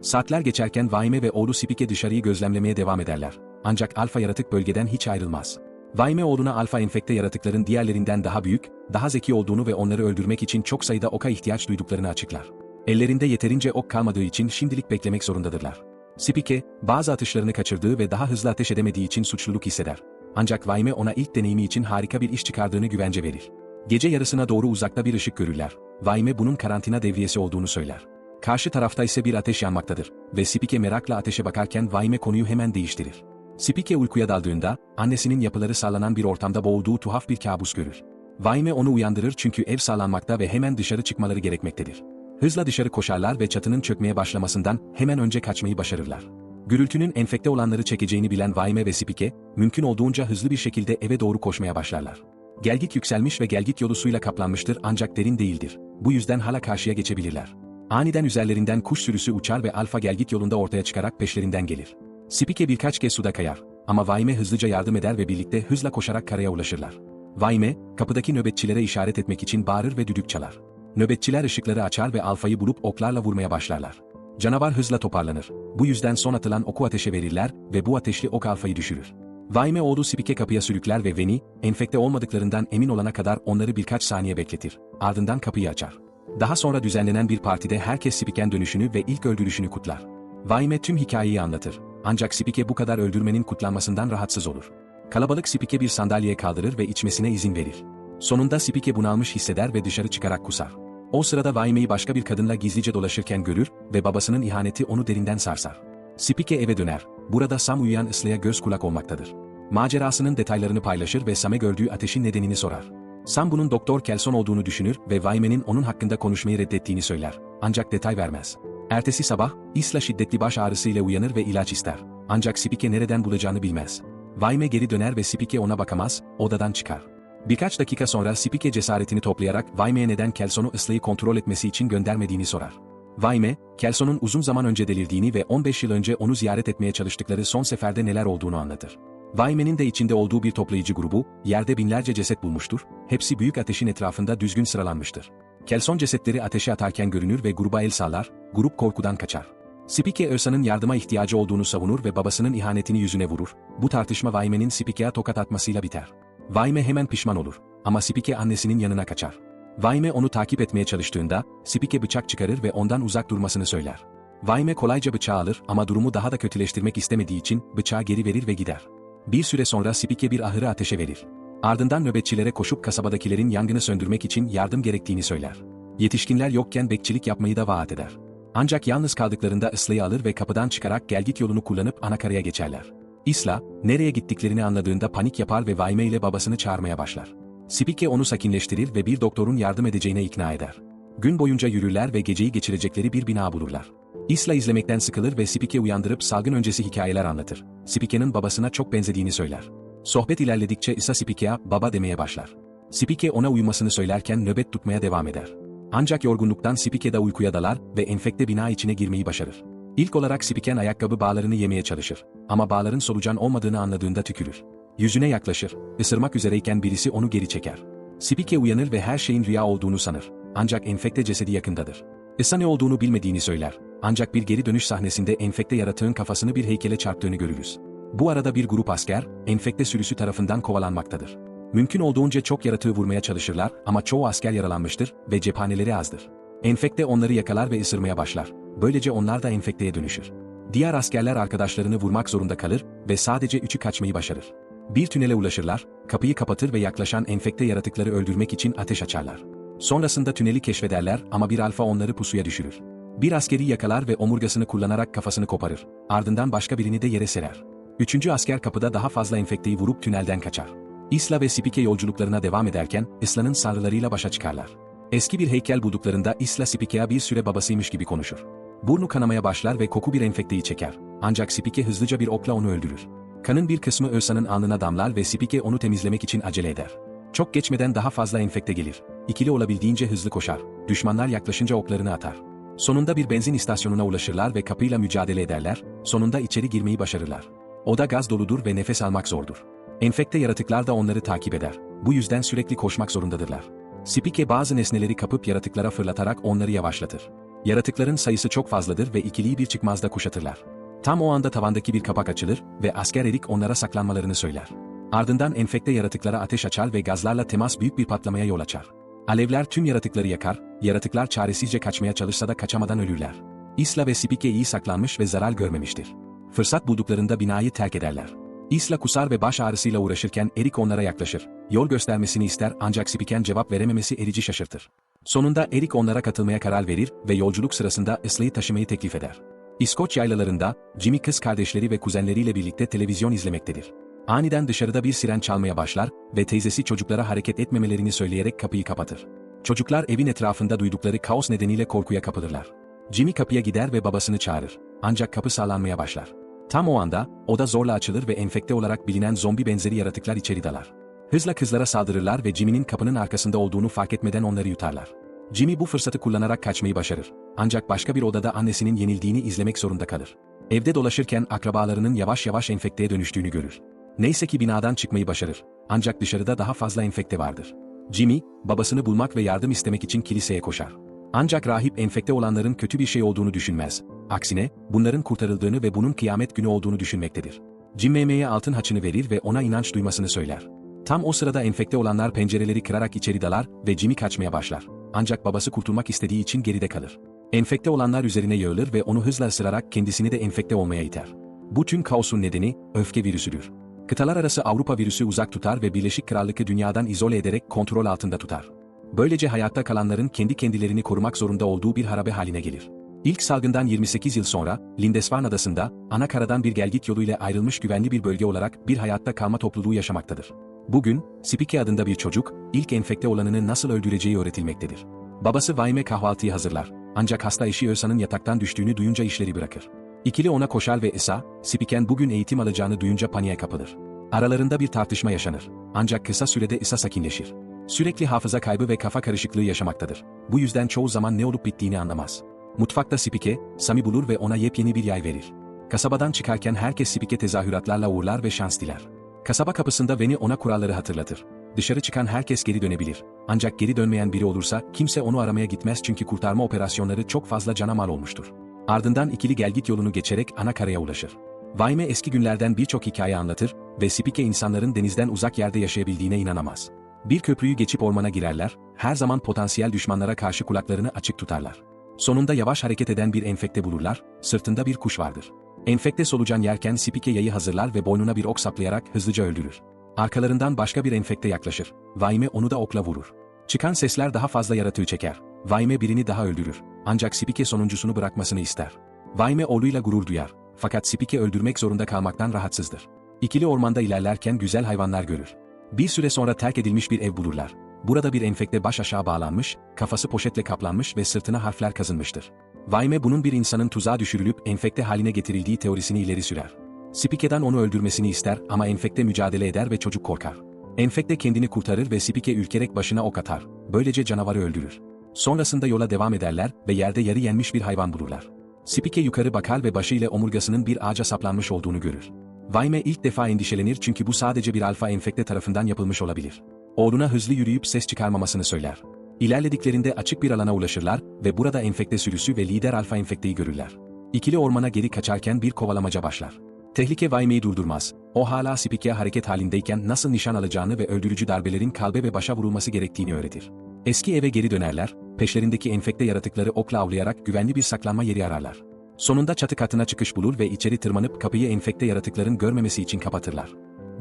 Saatler geçerken Vaime ve oğlu Spike dışarıyı gözlemlemeye devam ederler. Ancak alfa yaratık bölgeden hiç ayrılmaz. Vaime oğluna alfa enfekte yaratıkların diğerlerinden daha büyük, daha zeki olduğunu ve onları öldürmek için çok sayıda oka ihtiyaç duyduklarını açıklar. Ellerinde yeterince ok kalmadığı için şimdilik beklemek zorundadırlar. Spike, bazı atışlarını kaçırdığı ve daha hızlı ateş edemediği için suçluluk hisseder. Ancak Vaime ona ilk deneyimi için harika bir iş çıkardığını güvence verir. Gece yarısına doğru uzakta bir ışık görürler. Vaime bunun karantina devriyesi olduğunu söyler. Karşı tarafta ise bir ateş yanmaktadır ve Spike merakla ateşe bakarken Vaime konuyu hemen değiştirir. Spike uykuya daldığında, annesinin yapıları sallanan bir ortamda boğulduğu tuhaf bir kabus görür. Vaime onu uyandırır çünkü ev sallanmakta ve hemen dışarı çıkmaları gerekmektedir. Hızla dışarı koşarlar ve çatının çökmeye başlamasından hemen önce kaçmayı başarırlar. Gürültünün enfekte olanları çekeceğini bilen Vaime ve Spike, mümkün olduğunca hızlı bir şekilde eve doğru koşmaya başlarlar. Gelgit yükselmiş ve gelgit yolu suyla kaplanmıştır ancak derin değildir. Bu yüzden hala karşıya geçebilirler. Aniden üzerlerinden kuş sürüsü uçar ve alfa gelgit yolunda ortaya çıkarak peşlerinden gelir. Spike birkaç kez suda kayar ama Vaime hızlıca yardım eder ve birlikte hızla koşarak karaya ulaşırlar. Vaime, kapıdaki nöbetçilere işaret etmek için bağırır ve düdük çalar. Nöbetçiler ışıkları açar ve alfayı bulup oklarla vurmaya başlarlar. Canavar hızla toparlanır. Bu yüzden son atılan oku ateşe verirler ve bu ateşli ok alfayı düşürür. Vaime oğlu Spike kapıya sürükler ve Veni, enfekte olmadıklarından emin olana kadar onları birkaç saniye bekletir. Ardından kapıyı açar. Daha sonra düzenlenen bir partide herkes Spike'en dönüşünü ve ilk öldürüşünü kutlar. Vaime tüm hikayeyi anlatır. Ancak Spike bu kadar öldürmenin kutlanmasından rahatsız olur. Kalabalık Spike bir sandalyeye kaldırır ve içmesine izin verir. Sonunda Spike bunalmış hisseder ve dışarı çıkarak kusar. O sırada Vaime'yi başka bir kadınla gizlice dolaşırken görür ve babasının ihaneti onu derinden sarsar. Spike eve döner. Burada Sam uyuyan Isla'ya göz kulak olmaktadır. Macerasının detaylarını paylaşır ve Sam'e gördüğü ateşin nedenini sorar. Sam bunun Doktor Kelson olduğunu düşünür ve Vaime'nin onun hakkında konuşmayı reddettiğini söyler. Ancak detay vermez. Ertesi sabah, Isla şiddetli baş ağrısıyla uyanır ve ilaç ister. Ancak Spike nereden bulacağını bilmez. Vaime geri döner ve Spike ona bakamaz, odadan çıkar. Birkaç dakika sonra Spike cesaretini toplayarak Vaime'ye neden Kelson'u ıslayı kontrol etmesi için göndermediğini sorar. Vaime, Kelson'un uzun zaman önce delirdiğini ve 15 yıl önce onu ziyaret etmeye çalıştıkları son seferde neler olduğunu anlatır. Vaime'nin de içinde olduğu bir toplayıcı grubu, yerde binlerce ceset bulmuştur, hepsi büyük ateşin etrafında düzgün sıralanmıştır. Kelson cesetleri ateşe atarken görünür ve gruba el sağlar, grup korkudan kaçar. Spike Örsa'nın yardıma ihtiyacı olduğunu savunur ve babasının ihanetini yüzüne vurur. Bu tartışma Vaime'nin Spike'ye tokat atmasıyla biter. Vaime hemen pişman olur ama Spike annesinin yanına kaçar. Vaime onu takip etmeye çalıştığında, Spike bıçak çıkarır ve ondan uzak durmasını söyler. Vaime kolayca bıçağı alır ama durumu daha da kötüleştirmek istemediği için bıçağı geri verir ve gider. Bir süre sonra Spike bir ahırı ateşe verir. Ardından nöbetçilere koşup kasabadakilerin yangını söndürmek için yardım gerektiğini söyler. Yetişkinler yokken bekçilik yapmayı da vaat eder. Ancak yalnız kaldıklarında ıslayı alır ve kapıdan çıkarak gelgit yolunu kullanıp anakaraya geçerler. Isla, nereye gittiklerini anladığında panik yapar ve Vaime ile babasını çağırmaya başlar. Spike onu sakinleştirir ve bir doktorun yardım edeceğine ikna eder. Gün boyunca yürürler ve geceyi geçirecekleri bir bina bulurlar. Isla izlemekten sıkılır ve Spike uyandırıp salgın öncesi hikayeler anlatır. Spike'nin babasına çok benzediğini söyler. Sohbet ilerledikçe Isa Spike'ye baba demeye başlar. Spike ona uyumasını söylerken nöbet tutmaya devam eder. Ancak yorgunluktan Spike de uykuya dalar ve enfekte bina içine girmeyi başarır. İlk olarak Spiken ayakkabı bağlarını yemeye çalışır. Ama bağların solucan olmadığını anladığında tükürür. Yüzüne yaklaşır, ısırmak üzereyken birisi onu geri çeker. Spike uyanır ve her şeyin rüya olduğunu sanır. Ancak enfekte cesedi yakındadır. Isa ne olduğunu bilmediğini söyler. Ancak bir geri dönüş sahnesinde enfekte yaratığın kafasını bir heykele çarptığını görürüz. Bu arada bir grup asker, enfekte sürüsü tarafından kovalanmaktadır. Mümkün olduğunca çok yaratığı vurmaya çalışırlar ama çoğu asker yaralanmıştır ve cephaneleri azdır. Enfekte onları yakalar ve ısırmaya başlar. Böylece onlar da enfekteye dönüşür. Diğer askerler arkadaşlarını vurmak zorunda kalır ve sadece üçü kaçmayı başarır. Bir tünele ulaşırlar, kapıyı kapatır ve yaklaşan enfekte yaratıkları öldürmek için ateş açarlar. Sonrasında tüneli keşfederler ama bir alfa onları pusuya düşürür. Bir askeri yakalar ve omurgasını kullanarak kafasını koparır. Ardından başka birini de yere serer. Üçüncü asker kapıda daha fazla enfekteyi vurup tünelden kaçar. Isla ve Spike yolculuklarına devam ederken Isla'nın sarılarıyla başa çıkarlar. Eski bir heykel bulduklarında Isla Spike'ya bir süre babasıymış gibi konuşur. Burnu kanamaya başlar ve koku bir enfekteyi çeker. Ancak Spike hızlıca bir okla onu öldürür. Kanın bir kısmı Örsa'nın alnına damlar ve Spike onu temizlemek için acele eder. Çok geçmeden daha fazla enfekte gelir. İkili olabildiğince hızlı koşar. Düşmanlar yaklaşınca oklarını atar. Sonunda bir benzin istasyonuna ulaşırlar ve kapıyla mücadele ederler, sonunda içeri girmeyi başarırlar. Oda gaz doludur ve nefes almak zordur. Enfekte yaratıklar da onları takip eder. Bu yüzden sürekli koşmak zorundadırlar. Spike bazı nesneleri kapıp yaratıklara fırlatarak onları yavaşlatır. Yaratıkların sayısı çok fazladır ve ikiliyi bir çıkmazda kuşatırlar. Tam o anda tavandaki bir kapak açılır ve asker Erik onlara saklanmalarını söyler. Ardından enfekte yaratıklara ateş açar ve gazlarla temas büyük bir patlamaya yol açar. Alevler tüm yaratıkları yakar, yaratıklar çaresizce kaçmaya çalışsa da kaçamadan ölürler. Isla ve Spike iyi saklanmış ve zarar görmemiştir. Fırsat bulduklarında binayı terk ederler. Isla kusar ve baş ağrısıyla uğraşırken Erik onlara yaklaşır. Yol göstermesini ister ancak Spiken cevap verememesi Eric'i şaşırtır. Sonunda Erik onlara katılmaya karar verir ve yolculuk sırasında Isla'yı taşımayı teklif eder. İskoç yaylalarında Jimmy kız kardeşleri ve kuzenleriyle birlikte televizyon izlemektedir. Aniden dışarıda bir siren çalmaya başlar ve teyzesi çocuklara hareket etmemelerini söyleyerek kapıyı kapatır. Çocuklar evin etrafında duydukları kaos nedeniyle korkuya kapılırlar. Jimmy kapıya gider ve babasını çağırır. Ancak kapı sağlanmaya başlar. Tam o anda, oda zorla açılır ve enfekte olarak bilinen zombi benzeri yaratıklar içeri dalar. Hızla kızlara saldırırlar ve Jimmy'nin kapının arkasında olduğunu fark etmeden onları yutarlar. Jimmy bu fırsatı kullanarak kaçmayı başarır. Ancak başka bir odada annesinin yenildiğini izlemek zorunda kalır. Evde dolaşırken akrabalarının yavaş yavaş enfekteye dönüştüğünü görür. Neyse ki binadan çıkmayı başarır. Ancak dışarıda daha fazla enfekte vardır. Jimmy, babasını bulmak ve yardım istemek için kiliseye koşar. Ancak rahip enfekte olanların kötü bir şey olduğunu düşünmez. Aksine, bunların kurtarıldığını ve bunun kıyamet günü olduğunu düşünmektedir. Jim Mehmet'e altın haçını verir ve ona inanç duymasını söyler. Tam o sırada enfekte olanlar pencereleri kırarak içeri dalar ve Jimmy kaçmaya başlar. Ancak babası kurtulmak istediği için geride kalır. Enfekte olanlar üzerine yığılır ve onu hızla ısırarak kendisini de enfekte olmaya iter. Bu tüm kaosun nedeni, öfke virüsüdür. Kıtalar arası Avrupa virüsü uzak tutar ve Birleşik Krallık'ı dünyadan izole ederek kontrol altında tutar. Böylece hayatta kalanların kendi kendilerini korumak zorunda olduğu bir harabe haline gelir. İlk salgından 28 yıl sonra, Lindisfarne adasında, ana bir gelgit yoluyla ayrılmış güvenli bir bölge olarak bir hayatta kalma topluluğu yaşamaktadır. Bugün, Spike adında bir çocuk, ilk enfekte olanını nasıl öldüreceği öğretilmektedir. Babası Vaime kahvaltıyı hazırlar. Ancak hasta eşi Ösa'nın yataktan düştüğünü duyunca işleri bırakır. İkili ona koşar ve Esa, Spiken bugün eğitim alacağını duyunca paniğe kapılır. Aralarında bir tartışma yaşanır. Ancak kısa sürede Esa sakinleşir. Sürekli hafıza kaybı ve kafa karışıklığı yaşamaktadır. Bu yüzden çoğu zaman ne olup bittiğini anlamaz. Mutfakta Spike, Sami bulur ve ona yepyeni bir yay verir. Kasabadan çıkarken herkes Spike tezahüratlarla uğurlar ve şans diler. Kasaba kapısında Veni ona kuralları hatırlatır. Dışarı çıkan herkes geri dönebilir. Ancak geri dönmeyen biri olursa kimse onu aramaya gitmez çünkü kurtarma operasyonları çok fazla cana mal olmuştur. Ardından ikili gelgit yolunu geçerek ana karaya ulaşır. Vaime eski günlerden birçok hikaye anlatır ve Spike insanların denizden uzak yerde yaşayabildiğine inanamaz. Bir köprüyü geçip ormana girerler, her zaman potansiyel düşmanlara karşı kulaklarını açık tutarlar. Sonunda yavaş hareket eden bir enfekte bulurlar, sırtında bir kuş vardır. Enfekte solucan yerken Spike yayı hazırlar ve boynuna bir ok saplayarak hızlıca öldürür. Arkalarından başka bir enfekte yaklaşır. Vaime onu da okla vurur. Çıkan sesler daha fazla yaratığı çeker. Vaime birini daha öldürür. Ancak Spike sonuncusunu bırakmasını ister. Vaime oğluyla gurur duyar. Fakat Spike öldürmek zorunda kalmaktan rahatsızdır. İkili ormanda ilerlerken güzel hayvanlar görür. Bir süre sonra terk edilmiş bir ev bulurlar. Burada bir enfekte baş aşağı bağlanmış, kafası poşetle kaplanmış ve sırtına harfler kazınmıştır. Vaime bunun bir insanın tuzağa düşürülüp enfekte haline getirildiği teorisini ileri sürer. Spike'den onu öldürmesini ister ama enfekte mücadele eder ve çocuk korkar. Enfekte kendini kurtarır ve Spike ürkerek başına ok atar. Böylece canavarı öldürür. Sonrasında yola devam ederler ve yerde yarı yenmiş bir hayvan bulurlar. Spike yukarı bakar ve başıyla omurgasının bir ağaca saplanmış olduğunu görür. Vaime ilk defa endişelenir çünkü bu sadece bir alfa enfekte tarafından yapılmış olabilir. Oğluna hızlı yürüyüp ses çıkarmamasını söyler. İlerlediklerinde açık bir alana ulaşırlar ve burada enfekte sürüsü ve lider alfa enfekteyi görürler. İkili ormana geri kaçarken bir kovalamaca başlar. Tehlike Vaime'yi durdurmaz. O hala Spike'ye hareket halindeyken nasıl nişan alacağını ve öldürücü darbelerin kalbe ve başa vurulması gerektiğini öğretir. Eski eve geri dönerler, peşlerindeki enfekte yaratıkları okla avlayarak güvenli bir saklanma yeri ararlar. Sonunda çatı katına çıkış bulur ve içeri tırmanıp kapıyı enfekte yaratıkların görmemesi için kapatırlar.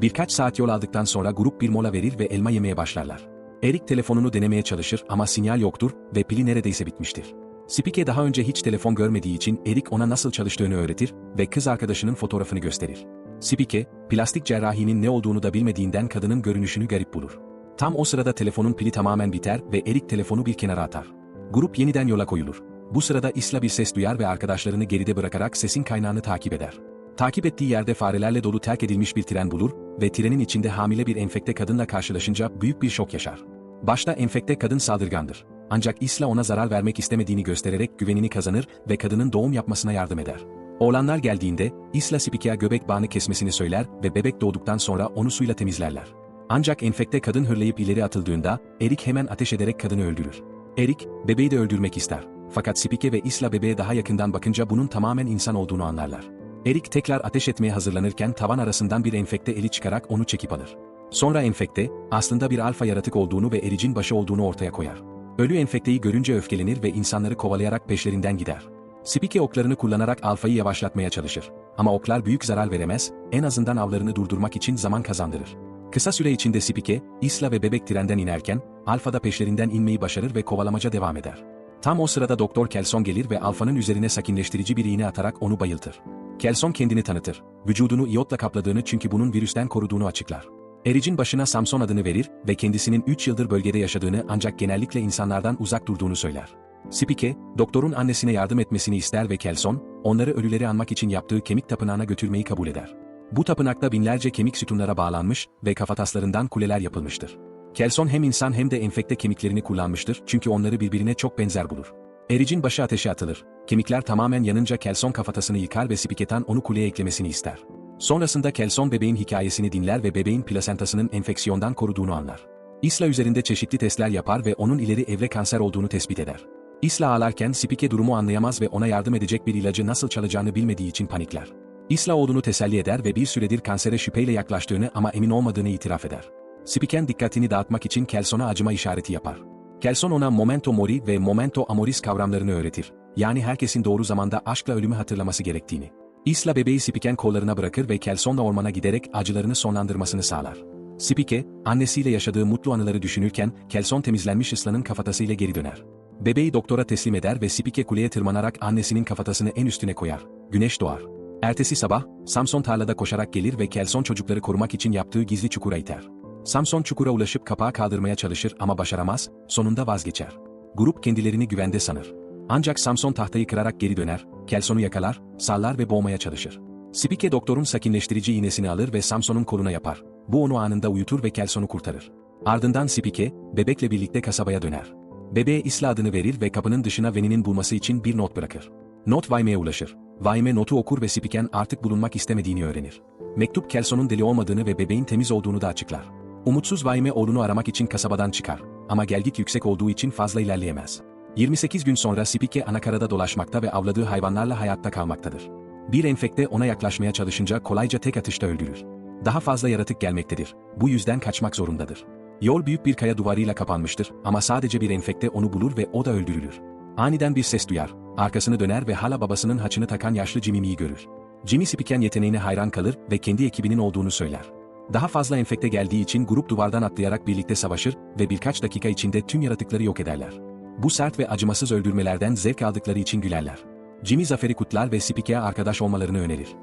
Birkaç saat yol aldıktan sonra grup bir mola verir ve elma yemeye başlarlar. Erik telefonunu denemeye çalışır ama sinyal yoktur ve pili neredeyse bitmiştir. Spike daha önce hiç telefon görmediği için Erik ona nasıl çalıştığını öğretir ve kız arkadaşının fotoğrafını gösterir. Spike, plastik cerrahinin ne olduğunu da bilmediğinden kadının görünüşünü garip bulur. Tam o sırada telefonun pili tamamen biter ve Erik telefonu bir kenara atar. Grup yeniden yola koyulur. Bu sırada Isla bir ses duyar ve arkadaşlarını geride bırakarak sesin kaynağını takip eder. Takip ettiği yerde farelerle dolu terk edilmiş bir tren bulur ve trenin içinde hamile bir enfekte kadınla karşılaşınca büyük bir şok yaşar. Başta enfekte kadın saldırgandır. Ancak Isla ona zarar vermek istemediğini göstererek güvenini kazanır ve kadının doğum yapmasına yardım eder. Oğlanlar geldiğinde, Isla Spike'a göbek bağını kesmesini söyler ve bebek doğduktan sonra onu suyla temizlerler. Ancak enfekte kadın hırlayıp ileri atıldığında, Erik hemen ateş ederek kadını öldürür. Erik, bebeği de öldürmek ister. fakat Spike ve Isla bebeğe daha yakından bakınca bunun tamamen insan olduğunu anlarlar. Erik tekrar ateş etmeye hazırlanırken tavan arasından bir enfekte eli çıkarak onu çekip alır. Sonra enfekte, aslında bir alfa yaratık olduğunu ve ericin başı olduğunu ortaya koyar. Ölü enfekteyi görünce öfkelenir ve insanları kovalayarak peşlerinden gider. Spike oklarını kullanarak alfayı yavaşlatmaya çalışır. Ama oklar büyük zarar veremez, en azından avlarını durdurmak için zaman kazandırır. Kısa süre içinde Spike, Isla ve bebek trenden inerken, Alfa da peşlerinden inmeyi başarır ve kovalamaca devam eder. Tam o sırada Doktor Kelson gelir ve Alfa'nın üzerine sakinleştirici bir iğne atarak onu bayıltır. Kelson kendini tanıtır. Vücudunu iyotla kapladığını çünkü bunun virüsten koruduğunu açıklar. Eric'in başına Samson adını verir ve kendisinin 3 yıldır bölgede yaşadığını ancak genellikle insanlardan uzak durduğunu söyler. Spike, doktorun annesine yardım etmesini ister ve Kelson, onları ölüleri anmak için yaptığı kemik tapınağına götürmeyi kabul eder. Bu tapınakta binlerce kemik sütunlara bağlanmış ve kafataslarından kuleler yapılmıştır. Kelson hem insan hem de enfekte kemiklerini kullanmıştır çünkü onları birbirine çok benzer bulur. Eric'in başı ateşe atılır. Kemikler tamamen yanınca Kelson kafatasını yıkar ve Spiketan onu kuleye eklemesini ister. Sonrasında Kelson bebeğin hikayesini dinler ve bebeğin plasentasının enfeksiyondan koruduğunu anlar. Isla üzerinde çeşitli testler yapar ve onun ileri evre kanser olduğunu tespit eder. Isla ağlarken Spike durumu anlayamaz ve ona yardım edecek bir ilacı nasıl çalacağını bilmediği için panikler. Isla oğlunu teselli eder ve bir süredir kansere şüpheyle yaklaştığını ama emin olmadığını itiraf eder. Spiken dikkatini dağıtmak için Kelson'a acıma işareti yapar. Kelson ona momento mori ve momento amoris kavramlarını öğretir. Yani herkesin doğru zamanda aşkla ölümü hatırlaması gerektiğini. Isla bebeği Spiken kollarına bırakır ve Kelson'la ormana giderek acılarını sonlandırmasını sağlar. Spike, annesiyle yaşadığı mutlu anıları düşünürken Kelson temizlenmiş Isla'nın kafatasıyla geri döner. Bebeği doktora teslim eder ve Spike kuleye tırmanarak annesinin kafatasını en üstüne koyar. Güneş doğar. Ertesi sabah, Samson tarlada koşarak gelir ve Kelson çocukları korumak için yaptığı gizli çukura iter. Samson çukura ulaşıp kapağı kaldırmaya çalışır ama başaramaz, sonunda vazgeçer. Grup kendilerini güvende sanır. Ancak Samson tahtayı kırarak geri döner, Kelson'u yakalar, sallar ve boğmaya çalışır. Spike doktorun sakinleştirici iğnesini alır ve Samson'un koluna yapar. Bu onu anında uyutur ve Kelson'u kurtarır. Ardından Spike, bebekle birlikte kasabaya döner. Bebeğe Isla adını verir ve kapının dışına Veni'nin bulması için bir not bırakır. Not Vayme'ye ulaşır. Vayme notu okur ve Spiken artık bulunmak istemediğini öğrenir. Mektup Kelson'un deli olmadığını ve bebeğin temiz olduğunu da açıklar. Umutsuz Vayme oğlunu aramak için kasabadan çıkar. Ama gelgit yüksek olduğu için fazla ilerleyemez. 28 gün sonra Spike anakarada dolaşmakta ve avladığı hayvanlarla hayatta kalmaktadır. Bir enfekte ona yaklaşmaya çalışınca kolayca tek atışta öldürür. Daha fazla yaratık gelmektedir. Bu yüzden kaçmak zorundadır. Yol büyük bir kaya duvarıyla kapanmıştır ama sadece bir enfekte onu bulur ve o da öldürülür. Aniden bir ses duyar, arkasını döner ve hala babasının haçını takan yaşlı Jimmy'yi görür. Jimmy Spiken yeteneğine hayran kalır ve kendi ekibinin olduğunu söyler. Daha fazla enfekte geldiği için grup duvardan atlayarak birlikte savaşır ve birkaç dakika içinde tüm yaratıkları yok ederler. Bu sert ve acımasız öldürmelerden zevk aldıkları için gülerler. Jimmy zaferi kutlar ve Spike'ye arkadaş olmalarını önerir.